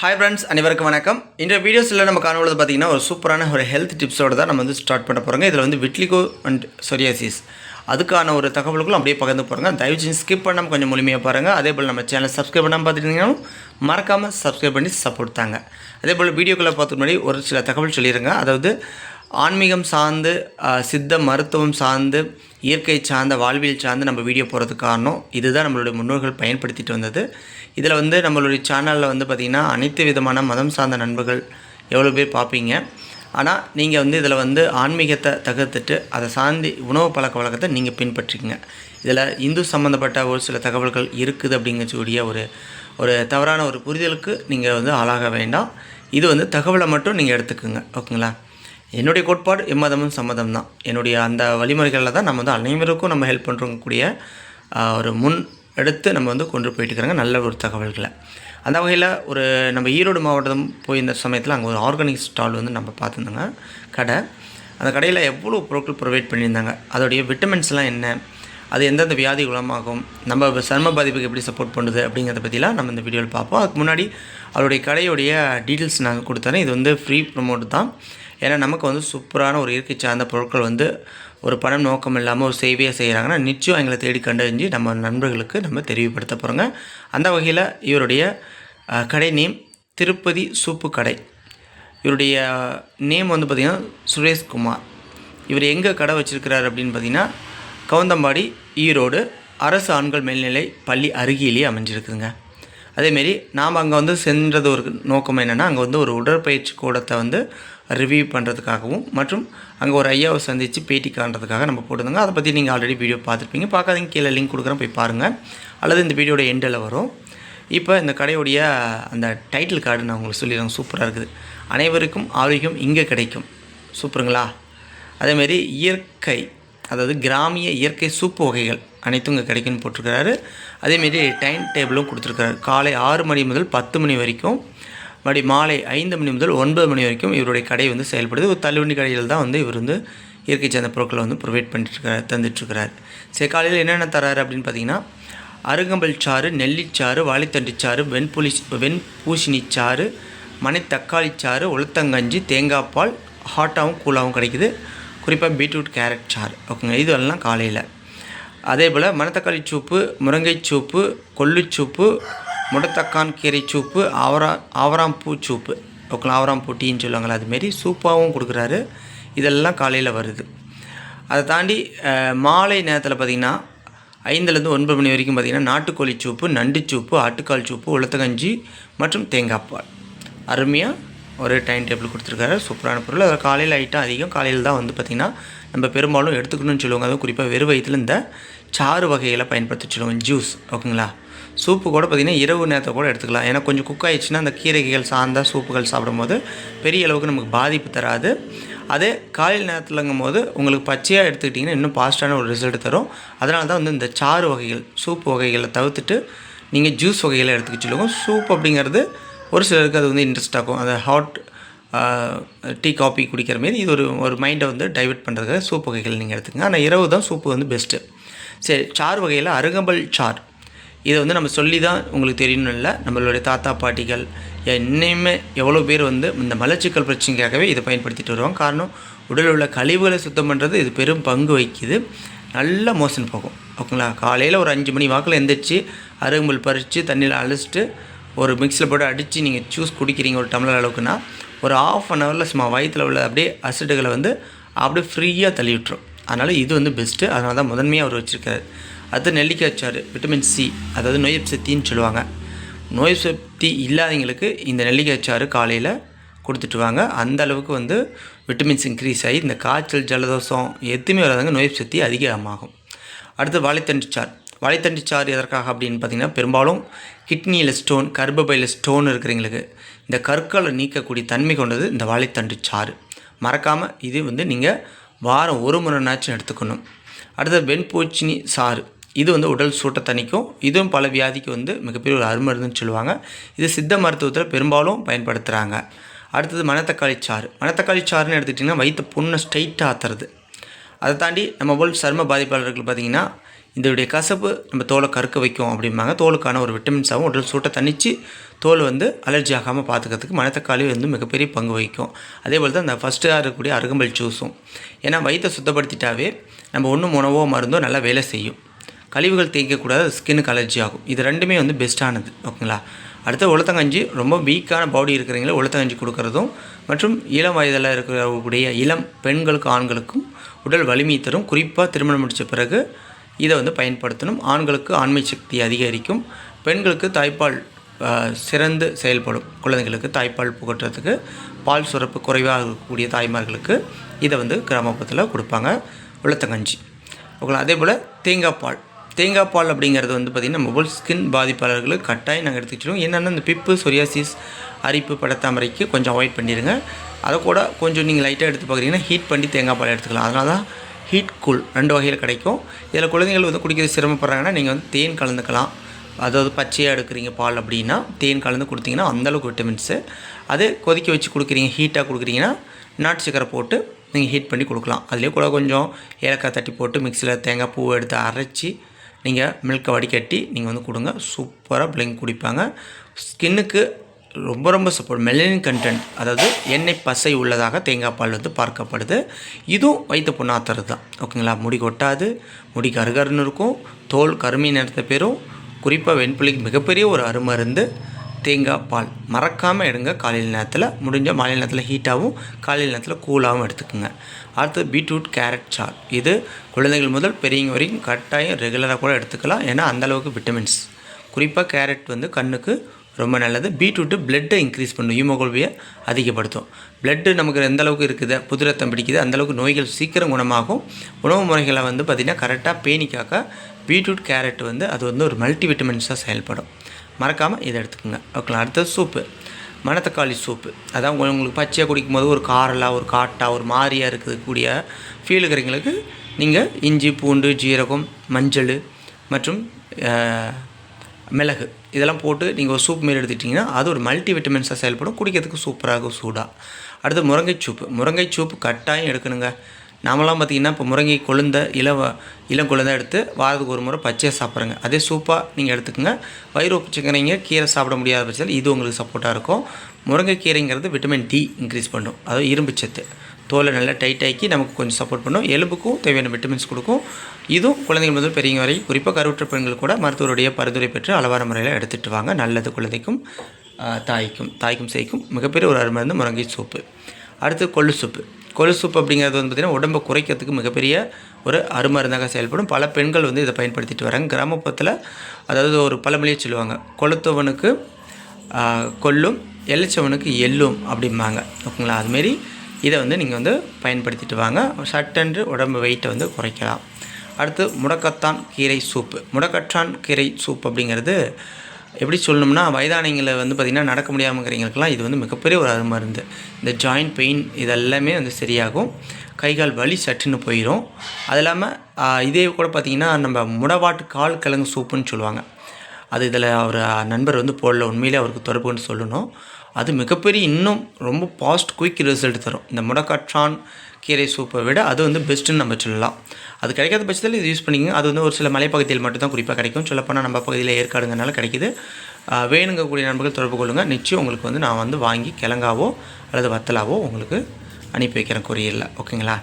Hi friends அனைவருக்கும் வணக்கம். இந்த வீடியோஸில் நம்ம காணும்போது பார்த்தீங்கன்னா ஒரு சூப்பரான ஒரு ஹெல்த் டிப்ஸோடு தான் நம்ம வந்து ஸ்டார்ட் பண்ண போகிறோங்க இதில் வந்து விட்லிகோ அண்ட் சொரியாசிஸ் அதுக்கான ஒரு தகவல்களும் அப்படியே பகிர்ந்து போகிறோங்க தயவு செஞ்சு ஸ்கிப் பண்ணாமல் கொஞ்சம் முழுமையாக பாருங்கள் அதே போல் நம்ம சேனல் சப்ஸ்கிரைப் பண்ணாமல் பார்த்துட்டீங்கன்னா மறக்காமல் சப்ஸ்கிரைப் பண்ணி சப்போர்ட் தாங்க. அதே போல் வீடியோக்குள்ளே பார்த்துக்கு முன்னாடி ஒரு சில தகவல் சொல்லிடுங்க அதாவது ஆன்மீகம் சார்ந்து சித்த மருத்துவம் சார்ந்து இயற்கை சார்ந்த வாழ்வியல் சார்ந்து நம்ம வீடியோ போகிறதுக்கு காரணம் இதுதான் நம்மளுடைய முன்னோர்கள் பயன்படுத்திட்டு வந்தது. இதில் வந்து நம்மளுடைய சேனலில் வந்து பார்த்திங்கன்னா அனைத்து விதமான மதம் சார்ந்த நண்பர்கள் எவ்வளோ பேர் பார்ப்பீங்க. ஆனால் நீங்கள் வந்து இதில் வந்து ஆன்மீகத்தை தகர்த்துட்டு அதை சார்ந்து உணவு பழக்க வழக்கத்தை நீங்கள் பின்பற்றிக்கங்க. இதில் இந்து சம்மந்தப்பட்ட ஒரு சில தகவல்கள் இருக்குது அப்படிங்கக்கூடிய ஒரு ஒரு தவறான ஒரு புரிதலுக்கு நீங்கள் வந்து ஆளாக வேண்டாம். இது வந்து தகவலை மட்டும் நீங்கள் எடுத்துக்கோங்க. ஓகேங்களா? என்னுடைய கோட்பாடு எம்மதமும் சம்மதம் தான் என்னுடைய அந்த வழிமுறைகளில் தான் நம்ம வந்து அனைவருக்கும் நம்ம ஹெல்ப் பண்ணுறக்கூடிய ஒரு முன் எடுத்து நம்ம வந்து கொண்டு போயிட்டு இருக்கிறாங்க நல்ல ஒரு தகவல்களை. அந்த வகையில் ஒரு நம்ம ஈரோடு மாவட்டம் போயிருந்த சமயத்தில் அங்கே ஒரு ஆர்கானிக் ஸ்டால் வந்து நம்ம பார்த்துருந்தோங்க கடை. அந்த கடையில் எவ்வளோ பொருட்கள் ப்ரொவைட் பண்ணியிருந்தாங்க அதோடைய விட்டமின்ஸ்லாம் என்ன அது எந்தெந்த வியாதி குணமாகும் நம்ம சர்ம பாதிப்புக்கு எப்படி சப்போர்ட் பண்ணுது அப்படிங்கிறத பற்றிலாம் நம்ம இந்த வீடியோவில் பார்ப்போம். அதுக்கு முன்னாடி அவருடைய கடையுடைய டீட்டெயில்ஸ் நாங்கள் கொடுத்தறேன். இது வந்து ஃப்ரீ ப்ரொமோட் தான். ஏன்னா நமக்கு வந்து சூப்பரான ஒரு இயற்கை சார்ந்த பொருட்கள் வந்து ஒரு பணம் நோக்கம் இல்லாமல் ஒரு சேவையாக செய்கிறாங்கன்னா நிச்சயம் எங்களை தேடி கண்டறிஞ்சு நம்ம நண்பர்களுக்கு நம்ம தெரிவுபடுத்த போகிறோங்க அந்த வகையில் இவருடைய கடை நேம் திருப்பதி சூப்பு கடை. இவருடைய நேம் வந்து பார்த்திங்கன்னா சுரேஷ்குமார் இவர் எங்கே கடை வச்சுருக்கிறார் அப்படின்னு பார்த்திங்கன்னா கவுந்தம்பாடி ஈரோடு அரசு ஆண்கள் மேல்நிலை பள்ளி அருகிலேயே அமைஞ்சிருக்குங்க அதேமாரி நாம் அங்கே வந்து சென்றது ஒரு நோக்கம் என்னென்னா அங்கே வந்து ஒரு உடற்பயிற்சி கூடத்தை வந்து ரிவ்யூ பண்ணுறதுக்காகவும் மற்றும் அங்கே ஒரு ஐயாவை சந்தித்து பேட்டி காண்றதுக்காக நம்ம போட்டுருந்தோங்க. அதை பற்றி நீங்கள் ஆல்ரெடி வீடியோ பார்த்துருப்பீங்க. பார்க்காதீங்க கீழே லிங்க் கொடுக்குறேன் போய் பாருங்கள் அல்லது இந்த வீடியோட எண்டில் வரும். இப்போ இந்த கடையுடைய அந்த டைட்டில் கார்டு நான் உங்களுக்கு சொல்லிடுறேன். சூப்பராக இருக்குது. அனைவருக்கும் ஆரோக்கியம் இங்கே கிடைக்கும். சூப்பருங்களா? அதேமாரி இயற்கை அதாவது கிராமிய இயற்கை சூப்பு வகைகள் அனைத்தும் இங்கே கிடைக்கும்னு போட்டிருக்கிறாரு. அதேமாரி டைம் டேபிளும் கொடுத்துருக்காரு காலை ஆறு மணி முதல் பத்து மணி வரைக்கும் மறுபடி மாலை ஐந்து மணி முதல் ஒன்பது மணி வரைக்கும் இவருடைய கடை வந்து செயல்படுது. ஒரு தள்ளுவண்டி கடையில் தான் வந்து இவர் வந்து இயற்கை சார்ந்த பொருட்களை வந்து ப்ரொவைட் பண்ணிட்டுருக்கார் தந்துட்டுருக்கிறார். சரி காலையில் என்னென்ன தராரு அப்படின்னு பார்த்தீங்கன்னா அருகம்பல் சாறு நெல்லிச்சாறு வாழைத்தண்டு சாறு வெண்புலி வெண்பூசணி சாறு மனை தக்காளி சாறு உளுத்தங்கஞ்சி தேங்காய் பால் ஹாட்டாகவும் கூலாகவும் கிடைக்குது. குறிப்பாக பீட்ரூட் கேரட் சாறு. ஓகேங்க இதுவெல்லாம் காலையில். அதே போல் மணத்தக்காளி சூப்பு முருங்கை சூப்பு கொள்ளுச்சூப்பு முடத்தக்கான் கீரை சூப்பு ஆவரா ஆவராம்பூ சூப்பு. ஓகேங்களா? ஆவராம்பூ டீன்னு சொல்லுவாங்களா அதுமாரி சூப்பாகவும் கொடுக்குறாரு. இதெல்லாம் காலையில் வருது. அதை தாண்டி மாலை நேரத்தில் பார்த்திங்கன்னா ஐந்துலேருந்து ஒன்பது மணி வரைக்கும் பார்த்திங்கன்னா நாட்டுக்கோழி சூப்பு நண்டு சூப்பு ஆட்டுக்கால் சூப்பு உளுத்தங்கஞ்சி மற்றும் தேங்காய் பால். அருமையாக ஒரு டைம் டேபிள் கொடுத்துருக்காரு. சூப்பரான பொருள். அதில் காலையில் ஐட்டம் அதிகம். காலையில் தான் வந்து பார்த்திங்கன்னா நம்ம பெரும்பாலும் எடுத்துக்கணும்னு சொல்லுவாங்க. அதுவும் குறிப்பாக வெறும் வயிற்றில் இந்த சாறு வகைகளை பயன்படுத்த சொல்லுவாங்க. ஜூஸ். ஓகேங்களா? சூப்பு கூட பார்த்திங்கன்னா இரவு நேரத்தை கூட எடுத்துக்கலாம். ஏன்னா கொஞ்சம் குக் ஆயிடுச்சுன்னா அந்த கீரைகள் சார்ந்த சூப்புகள் சாப்பிடும்போது பெரிய அளவுக்கு நமக்கு பாதிப்பு தராது. அதே காலையில் நேரத்தில்ங்கும் போது உங்களுக்கு பச்சையாக எடுத்துக்கிட்டிங்கன்னா இன்னும் பாசிட்டான ஒரு ரிசல்ட் தரும். அதனால தான் வந்து இந்த சாறு வகைகள் சூப்பு வகைகளை தவிர்த்துட்டு நீங்கள் ஜூஸ் வகைகளை எடுத்துக்க சொல்லுவோம் சூப் அப்படிங்கிறது ஒரு சிலருக்கு அது வந்து இன்ட்ரெஸ்ட் ஆகும் அந்த ஹாட் டீ காஃபி குடிக்கிற மாரி இது ஒரு ஒரு மைண்டை வந்து டைவெர்ட் பண்ணுறதுக்காக சூப் வகைகள் நீங்கள் எடுத்துக்கங்க. ஆனால் இரவு தான் சூப்பு வந்து பெஸ்ட்டு சரி சாறு வகையில் அருகம்பல் சார். இதை வந்து நம்ம சொல்லி தான் உங்களுக்கு தெரியணும் இல்லை. நம்மளுடைய தாத்தா பாட்டிகள் என்னையுமே எவ்வளோ பேர் வந்து இந்த மலச்சிக்கல் பிரச்சனைக்காகவே இதை பயன்படுத்திட்டு வருவாங்க. காரணம் உடலில் உள்ள கழிவுகளை சுத்தம் பண்ணுறது இது பெரும் பங்கு வகிக்குது. நல்ல மோஷன் போகும். ஓகேங்களா? காலையில் ஒரு அஞ்சு மணி வாக்கில் எந்திரிச்சு அருகம்புல் பறித்து தண்ணியில் அழைச்சிட்டு ஒரு மிக்ஸில் போட்டு அடித்து நீங்கள் ஜூஸ் குடிக்கிறீங்க ஒரு டம்ளர் அளவுக்குன்னா ஒரு ஆஃப் அன் ஹவரில் சும்மா வயிற்றில் உள்ள அப்படியே அசிட்டுகளை வந்து அப்படியே ஃப்ரீயாக தள்ளி விட்டுரும் அதனால் இது வந்து பெஸ்ட்டு அதனால தான் முதன்மையாக அவர் வச்சுருக்காரு. அடுத்து நெல்லிக்காய் சாறு விட்டமின் சி அதாவது நோய் சக்தின்னு சொல்லுவாங்க. நோய் சக்தி இல்லாதவங்களுக்கு இந்த நெல்லிக்காய் சாறு காலையில் கொடுத்துட்டு வாங்க. அந்த அளவுக்கு வந்து விட்டமின்ஸ் இன்க்ரீஸ் ஆகி இந்த காய்ச்சல் ஜலதோஷம் எதுவுமே வராதவங்க நோய் சக்தி அதிகமாகும். அடுத்து வாழைத்தண்டு சாறு வாழைத்தண்டு சாறு எதற்காக அப்படின்னு பார்த்தீங்கன்னா பெரும்பாலும் கிட்னியில் ஸ்டோன் கர்ப்பையில் ஸ்டோன் இருக்கிறவங்களுக்கு இந்த கற்களை நீக்கக்கூடிய தன்மை கொண்டது இந்த வாழைத்தண்டு சாறு மறக்காமல் இது வந்து நீங்கள் வாரம் ஒரு முறைனாச்சும் எடுத்துக்கணும். அடுத்தது வெண்பூச்சினி சாறு. இது வந்து உடல் சூட்டை தணிக்கும். இதுவும் பல வியாதிக்கு வந்து மிகப்பெரிய ஒரு அருமருந்துன்னு சொல்லுவாங்க. இது சித்த மருத்துவத்தில் பெரும்பாலும் பயன்படுத்துகிறாங்க அடுத்தது மணத்தக்காளி சாறு. மணத்தக்காளி சாறுன்னு எடுத்துக்கிட்டிங்கன்னா வயிற்று புண்ணை ஸ்ட்ரைட்டாக ஆத்துறது. அதை தாண்டி நம்ம போல் சர்ம பாதிப்பாளர்கள் பார்த்திங்கன்னா இதோடைய கசப்பு நம்ம தோலை கருக்க வைக்கும் அப்படிம்பாங்க. தோலுக்கான ஒரு விட்டமின்ஸாகவும் உடல் சூட்டை தணித்து தோல் வந்து அலர்ஜி ஆகாமல் பார்த்துக்கிறதுக்கு மணத்தக்காளி வந்து மிகப்பெரிய பங்கு வகிக்கும். அதே போல் தான் இந்த ஃபஸ்ட்டாக இருக்கக்கூடிய அருகம்பல் ஜூஸும் ஏன்னா வயிற்றை சுத்தப்படுத்திட்டாவே நம்ம ஒன்றும் உணவோ மருந்தோ நல்லா வேலை செய்யும். கழிவுகள் தேய்க்கக்கூடாது ஸ்கின்னுக்கு அலர்ஜி ஆகும். இது ரெண்டுமே வந்து பெஸ்ட்டானது ஓகேங்களா? அடுத்து உளுத்தங்கஞ்சி ரொம்ப வீக்கான பாடி இருக்கிறவங்கள உளுத்தங்கஞ்சி கொடுக்கறதும் மற்றும் இளம் வயதில் இருக்கக்கூடிய இளம் பெண்களுக்கு ஆண்களுக்கும் உடல் வலிமை தரும். குறிப்பாக திருமணம் முடித்த பிறகு இதை வந்து பயன்படுத்தணும். ஆண்களுக்கு ஆண்மை சக்தி அதிகரிக்கும். பெண்களுக்கு தாய்ப்பால் சிறந்து செயல்படும். குழந்தைகளுக்கு தாய்ப்பால் புகட்டுறதுக்கு பால் சுரப்பு குறைவாக இருக்கக்கூடிய தாய்மார்களுக்கு இதை வந்து கிராமப்புறத்தில் கொடுப்பாங்க உளுத்தங்கஞ்சி. ஓகேங்களா? அதே போல் தேங்காய் பால். தேங்காய் பால் அப்படிங்கிறது வந்து பார்த்திங்கன்னா மொபைல் ஸ்கின் பாதிப்பாளர்களுக்கு கட்டாயம் நாங்கள் எடுத்துக்கிட்டோம் என்னென்னா இந்த பிப்பு சொரியாசிஸ் அரிப்பு படத்தாமரைக்கு கொஞ்சம் அவாய்ட் பண்ணிடுங்க அதை கூட கொஞ்சம் நீங்கள் லைட்டாக எடுத்து பார்க்குறீங்கன்னா ஹீட் பண்ணி தேங்காய் பால் எடுத்துக்கலாம். அதனால தான் ஹீட் கூல் ரெண்டு வகையில் கிடைக்கும். இதில் குழந்தைகள் வந்து குடிக்கிறது சிரமப்படுறாங்கன்னா நீங்கள் வந்து தேன் கலந்துக்கலாம். அதாவது பச்சையாக எடுக்கிறீங்க பால் அப்படின்னா தேன் கலந்து கொடுத்தீங்கன்னா அந்தளவுக்கு விட்டமின்ஸு அது கொதிக்க வச்சு கொடுக்குறீங்க ஹீட்டாக கொடுக்குறீங்கன்னா நாட்டு சக்கரை போட்டு நீங்கள் ஹீட் பண்ணி கொடுக்கலாம். அதுலேயே கூட கொஞ்சம் ஏலக்காய் தட்டி போட்டு மிக்சியில் தேங்காய் பூவை எடுத்து அரைச்சி நீங்கள் மில்கை வடிகட்டி நீங்கள் வந்து கொடுங்க. சூப்பராக பிள்ளைங்க குடிப்பாங்க. ஸ்கின்னுக்கு ரொம்ப ரொம்ப சப்போர்ட் மெலனின் கண்டென்ட் அதாவது எண்ணெய் பசை உள்ளதாக தேங்காய் பால் வந்து பார்க்கப்படுது. இதுவும் வயிற்று புண்ணாத்துறது தான். ஓகேங்களா முடி கொட்டாது முடி கருகருன்னு இருக்கும். தோல் கருமை நிறத்தை பெறும். குறிப்பாக வெண்புலிக்கு மிகப்பெரிய ஒரு அருமருந்து தேங்காய் பால். மறக்காமல் எடுங்க. காலையில் நேரத்தில் முடிஞ்ச மாலை நேரத்தில் ஹீட்டாகவும் காலையில் நேரத்தில் கூலாகவும் எடுத்துக்கோங்க. அடுத்து பீட்ரூட் கேரட் சார். இது குழந்தைகள் முதல் பெரியவங்க வரைக்கும் கட்டாயம் ரெகுலராக கூட எடுத்துக்கலாம். ஏன்னா அந்தளவுக்கு விட்டமின்ஸ் குறிப்பாக கேரட் வந்து கண்ணுக்கு ரொம்ப நல்லது. பீட்ரூட்டு பிளட்டை இன்க்ரீஸ் பண்ணும். ஹீமோகுளோபியை அதிகப்படுத்தும். பிளட்டு நமக்கு எந்த அளவுக்கு இருக்குது? புது ரத்தம் பிடிக்குது அந்தளவுக்கு நோய்கள் சீக்கிரம் குணமாகும். உணவு முறைகளை வந்து பார்த்திங்கன்னா கரெக்டாக பேணிக்காக்க பீட்ரூட் கேரட் வந்து அது வந்து ஒரு மல்டி விட்டமின்ஸாக செயல்படும். மறக்காமல் இதை எடுத்துக்கோங்க. ஓகேங்களா? அடுத்தது சூப்பு. மணத்தக்காளி சூப்பு. அதான் உங்களுக்கு பச்சையாக குடிக்கும்போது ஒரு காரலாக ஒரு காட்டா ஒரு மாதிரியாக இருக்கக்கூடிய ஃபீல் இருக்கிறவங்களுக்கு நீங்கள் இஞ்சி பூண்டு ஜீரகம் மஞ்சள் மற்றும் மிளகு இதெல்லாம் போட்டு நீங்கள் ஒரு சூப் மாரி எடுத்துக்கிட்டிங்கன்னா அது ஒரு மல்டி விட்டமின்ஸாக செயல்படும். குடிக்கிறதுக்கு சூப்பராக இருக்கும் சூடாக அடுத்து முருங்கை சூப்பு முருங்கை சூப்பு கட்டாயம் எடுக்கணுங்க. நாமெல்லாம் பார்த்திங்கன்னா இப்போ முருங்கை கொழுந்த இளவ இளம் கொழுந்த எடுத்து வாரத்துக்கு ஒரு முறை பச்சையாக சாப்பிட்றங்க. அதே சூப்பாக நீங்கள் எடுத்துக்கோங்க. வயிறு ஒப்பிச்சுக்கிறீங்க கீரை சாப்பிட முடியாத பட்சத்தில் இது உங்களுக்கு சப்போர்ட்டாக இருக்கும். முருங்கைக்கீரைங்கிறது விட்டமின் டி இன்க்ரீஸ் பண்ணும். அதாவது இரும்பு சத்து. தோலை நல்லா டைட்டாக்கி நமக்கு கொஞ்சம் சப்போர்ட் பண்ணும். எலும்புக்கும் தேவையான விட்டமின்ஸ் கொடுக்கும். இதுவும் குழந்தைகள் முதல் பெரியவங்க வரை குறிப்பாக கருவுற்ற பெண்கள் கூட மருத்துவருடைய பரிந்துரை பெற்று அளவான முறையில் எடுத்துகிட்டு வாங்க. நல்லது குழந்தைக்கும் தாய்க்கும் தாய்க்கும் சேய்க்கும் மிகப்பெரிய ஒரு அருமருந்து முருங்கை சூப்பு அடுத்து கொள்ளு சூப்பு கொள்ளு அப்படிங்கிறது வந்து பார்த்திங்கன்னா உடம்பை குறைக்கிறதுக்கு மிகப்பெரிய ஒரு அருமருந்தாக செயல்படும். பல பெண்கள் வந்து இதை பயன்படுத்திட்டு வராங்க. கிராமப்புறத்தில் அதாவது ஒரு பழமொழியை சொல்லுவாங்க. கொளுத்தவனுக்கு கொல்லும் எலிச்சவனுக்கு எள்ளும் அப்படிம்பாங்க. ஓகேங்களா? அதுமாரி இதை வந்து நீங்கள் வந்து பயன்படுத்திட்டு வாங்க. சட்டென்று உடம்பு வெயிட்டை வந்து குறைக்கலாம். அடுத்து முடக்கத்தான் கீரை சூப்பு. முடக்கற்றான் கீரை சூப் அப்படிங்கிறது எப்படி சொல்லணும்னா வயதானவங்களை வந்து பார்த்திங்கன்னா நடக்க முடியாமங்கிறீங்களுக்கெல்லாம் இது வந்து மிகப்பெரிய ஒரு அருமருந்து இந்த ஜாயிண்ட் பெயின் இதெல்லாமே வந்து சரியாகும். கை கால் வலி சட்டுன்னு போயிடும் அது இல்லாமல் இதே கூட பார்த்திங்கன்னா நம்ம முடவாட்டு கால் கிழங்கு சூப்புன்னு சொல்லுவாங்க. அது இதில் அவர் நண்பர் வந்து போடல. உண்மையிலே அவருக்கு தொடர்புன்னு சொல்லணும். அது மிகப்பெரிய இன்னும் ரொம்ப பாஸ்ட் குயிக் ரிசல்ட் தரும். இந்த முடக்கற்றான் கீரை சூப்பை விட அது வந்து பெஸ்ட்டுன்னு நம்ம சொல்லலாம். அது கிடைக்காத பட்சத்தில் இது யூஸ் பண்ணிங்க அது வந்து ஒரு சில மலைப்பகுதியில் மட்டும்தான் குறிப்பாக கிடைக்கும். சொல்லப்போனால் நம்ம பகுதியில் ஏற்காடுங்கனால கிடைக்குது. வேணுங்கக்கூடிய நண்பர்கள் தொடர்பு கொள்ளுங்கள் நிச்சயம் உங்களுக்கு வந்து நான் வந்து வாங்கி கிழங்காவோ அல்லது வத்தலாவோ உங்களுக்கு அனுப்பி வைக்கிறேன் கொரியரில். ஓகேங்களா?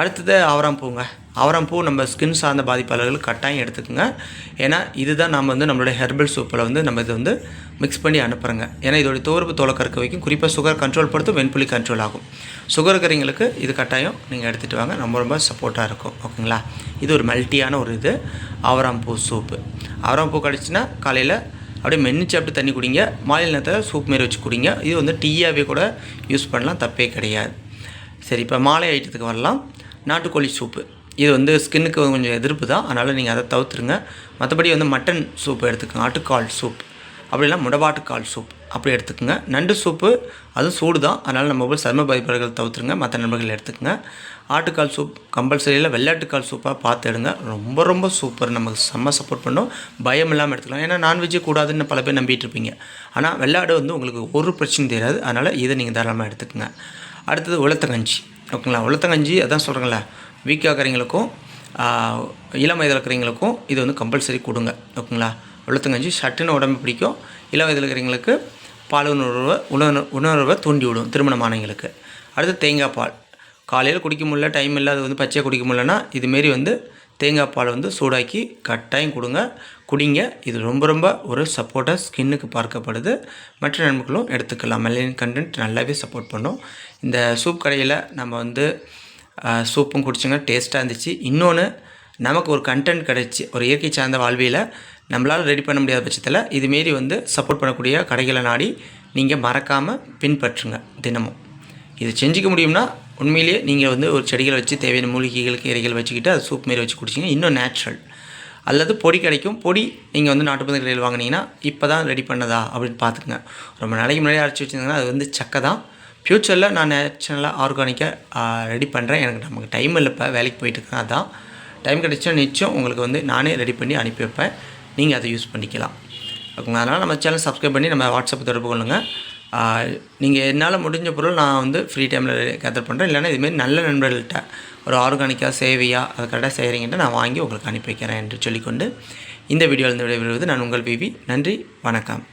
அடுத்தது அவரம் பூங்க. அவரம் ஆவராம்பூ நம்ம ஸ்கின் சார்ந்த பாதிப்பாளர்களுக்கு கட்டாயம் எடுத்துக்கோங்க. ஏன்னா இதுதான் நம்ம வந்து நம்மளுடைய ஹெர்பல் சூப்பில் வந்து நம்ம இதை வந்து மிக்ஸ் பண்ணி அனுப்புகிறோங்க ஏன்னா இதோடைய தோர்ப்பு தோலை வைக்கும். குறிப்பாக சுகர் கண்ட்ரோல் படுத்தும் வெண்புலி கண்ட்ரோல் ஆகும். சுகர் இருக்கிறவங்களுக்கு இது கட்டாயம் நீங்கள் எடுத்துகிட்டு வாங்க. ரொம்ப ரொம்ப சப்போர்ட்டாக இருக்கும். ஓகேங்களா? இது ஒரு மல்ட்டியான ஒரு இது. ஆவராம்பூ சூப்பு ஆவராம்பூ கிடச்சின்னா காலையில் அப்படியே மென்று சாப்பிட்டு தண்ணி குடிங்க. மாலை நேரத்தில் சூப் மாரி வச்சு குடிங்க. இது வந்து டீயாகவே கூட யூஸ் பண்ணலாம். தப்பே கிடையாது. சரி இப்போ மாலை ஐட்டத்துக்கு வரலாம். நாட்டுக்கோழி சூப்பு. இது வந்து ஸ்கின்னுக்கு கொஞ்சம் எதிர்ப்பு தான். அதனால் நீங்கள் அதை தவிர்த்துருங்க. மற்றபடி வந்து மட்டன் சூப் எடுத்துக்கோங்க. ஆட்டுக்கால் சூப். அப்படிலாம் முடவாட்டுக்கால் சூப். அப்படி எடுத்துக்கோங்க. நண்டு சூப்பு அதுவும் சூடு தான். அதனால் நம்ம போய் சர்ம பாதிப்பாளர்கள் தவிர்த்துருங்க. மற்ற நண்பர்கள் எடுத்துக்கோங்க. ஆட்டுக்கால் சூப் கம்பல்சரியில் வெள்ளாட்டுக்கால் சூப்பாக பார்த்து எடுங்க. ரொம்ப ரொம்ப சூப்பர் நமக்கு செம்ம சப்போர்ட் பண்ணும். பயம் இல்லாமல் எடுத்துக்கலாம். ஏன்னா நான்வெஜ்ஜே கூடாதுன்னு பல பேர் நம்பிட்டு இருப்பீங்க. ஆனால் வெள்ளாடு வந்து உங்களுக்கு ஒரு பிரச்சனையும் தெரியாது. அதனால் இதை நீங்கள் தாராளமாக எடுத்துக்கோங்க. அடுத்தது உளுத்தங்கஞ்சி. ஓகேங்களா? உளுத்தங்கஞ்சி அதான் சொல்கிறேங்களே வீக்காக இருக்கிறவங்களுக்கும் இளம் வயதில் இருக்கிறவங்களுக்கும் இது வந்து கம்பல்சரி கொடுங்க. ஓகேங்களா? உளுத்தங்கஞ்சி சட்டுன்னு உடம்பு பிடிக்கும். இளம் வயதில் இருக்கிறவங்களுக்கு பால் உணர்வை உணர்வு உணர்வை தூண்டி விடும் திருமணமானவங்களுக்கு. அடுத்து தேங்காய் பால். காலையில் குடிக்க முடியல டைம் இல்லை அது வந்து பச்சையாக குடிக்க முடியலன்னா இதுமாரி வந்து தேங்காய் பால் வந்து சூடாக்கி கட்டாயம் கொடுங்க. குடிங்க. இது ரொம்ப ரொம்ப ஒரு சப்போர்ட்டாக ஸ்கின்னுக்கு பார்க்கப்படுது. மற்ற நண்பர்களும் எடுத்துக்கலாம். மெலனின் கண்டென்ட் நல்லாவே சப்போர்ட் பண்ணும். இந்த சூப் கடையில் நம்ம வந்து சூப்பும் குடிச்சிங்க டேஸ்ட்டாக இருந்துச்சு. இன்னொன்று நமக்கு ஒரு கண்டென்ட் கிடச்சி ஒரு இயற்கை சார்ந்த வாழ்வியில் நம்மளால் ரெடி பண்ண முடியாத பட்சத்தில் இதுமாரி வந்து சப்போர்ட் பண்ணக்கூடிய கடைகளை நாடி நீங்கள் மறக்காமல் பின்பற்றுங்க தினமும். இது செஞ்சுக்க முடியும்னா உண்மையிலேயே நீங்கள் வந்து ஒரு செடிகளை வச்சு தேவையான மூலிகைகள் கீரைகள் வச்சுக்கிட்டு அது சூப் மாரி வச்சு குடிச்சிங்க. இன்னும் நேச்சுரல் அல்லது பொடி கிடைக்கும். பொடி நீங்கள் வந்து நாட்டு மருந்து கடையில் வாங்குனீங்கன்னா இப்போ தான் ரெடி பண்ணதா அப்படின்னு பார்த்துக்குங்க. ரொம்ப நாளைக்கு முன்னாடி அரைச்சி வச்சுருந்தீங்கன்னா அது வந்து சக்கை தான். ஃப்யூச்சரில் நான் நேச்சுரலாக ஆர்கானிக்காக ரெடி பண்ணுறேன் எனக்கு நமக்கு டைம் இல்லை இப்போ வேலைக்கு போயிட்டு இருக்கேன் அதான். டைம் கிடைச்சா நிச்சயம் உங்களுக்கு வந்து நானே ரெடி பண்ணி அனுப்பி வைப்பேன். நீங்கள் அதை யூஸ் பண்ணிக்கலாம். ஓகேங்களா? அதனால் நம்ம சேனல் சப்ஸ்கிரைப் பண்ணி நம்ம வாட்ஸ்அப் தொடர்பு கொள்ளுங்கள் நீங்கள் என்னால் முடிஞ்ச பொருள் நான் வந்து ஃப்ரீ டைமில் கேதர் பண்ணுறேன் இல்லைன்னா இதுமாரி நல்ல நண்பர்கள்ட்ட ஒரு ஆர்கானிக்காக சேவையாக அதை கரெக்டாக செய்கிறீங்கன்ட்டு நான் வாங்கி உங்களுக்கு அனுப்பி வைக்கிறேன் என்று சொல்லிக்கொண்டு இந்த வீடியோவில் இருந்து விடைபெறுவது நான் உங்கள் பிபி நன்றி வணக்கம்.